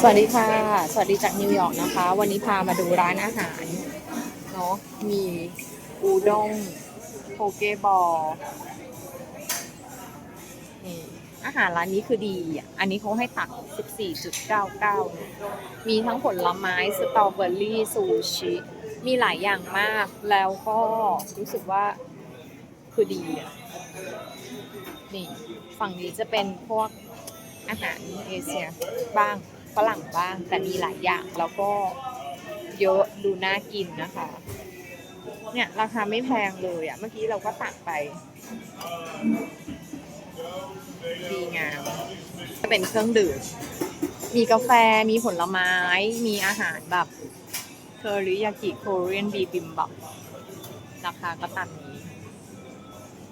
สวัสดีค่ะ สวัสดีจากนิวยอร์กนะคะ วันนี้พามาดูร้านอาหารเนาะมีอูด้งโพเกบอลนี่อาหารร้านนี้คือดีอันนี้เขาให้ตัก 14.99 มีทั้งผลไม้สตรอเบอรี่ซูชิ มีหลายอย่างมากแล้วก็รู้สึกว่าคือดีอะนี่ฝั่งนี้จะเป็นพวก อาหารเอเชียบ้างฝรั่งบ้าง แต่มีหลายอย่างแล้วก็เยอะดูน่ากินนะคะ เนี่ยราคาไม่แพงเลยอะ่ะ เมื่อกี้เราก็ตักไป ดีงามจะเป็นเครื่องดื่ม มีกาแฟมีผลไม้ มีอาหารแบบเทอริยากิโคเรียนบีบิมบับราคาก็ตามนี้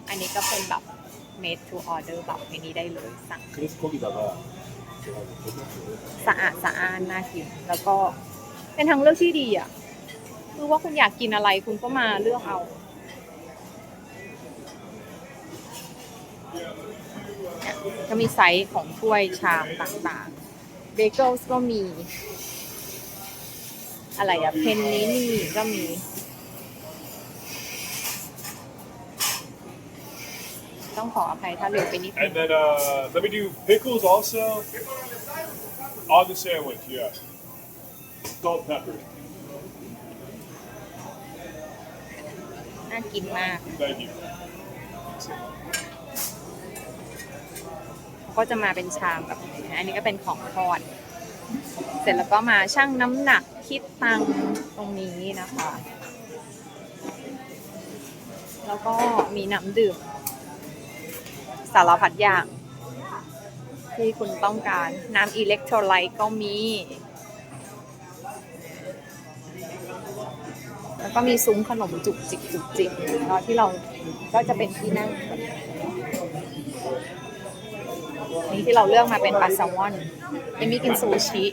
อันนี้ก็เป็นแบบ made to order แบบไม่นี้ได้เลยสั่ง 그래서 거기다가 제가 สะอาดสะอ้านน่ากิน แล้วก็เป็นทางเลือกที่ดีอ่ะ คือว่าคุณอยากกินอะไรคุณก็มาเลือกเอา เนี่ยก็มีไซส์ของถ้วยชามต่างๆ เบเกิลก็มี อะไรอะเพนนินี่ก็มี ต้องขออภัยถ้าเร็วไปนิดนึง And then uh, let me do pickles also on the sandwich. Yeah, salt, pepper. น่ากินมาก Thank you. ก็จะมาเป็นชามแบบนี้นะอันนี้ก็เป็นของทอด เสร็จแล้วก็มาชั่งน้ำหนักคิดตังค์ตรงนี้นะคะ แล้วก็มีน้ำดื่ม สารพัดอย่าง ที่คุณต้องการ น้ำอิเล็กโทรไลต์ก็มี แล้วก็มีซุ้มขนมจุกจิกจุกจิกเนาะที่เราก็จะเป็นที่นั่งนี่ที่เราเลือกมาเป็นปลาแซลมอนเอมมี่กินซูชิ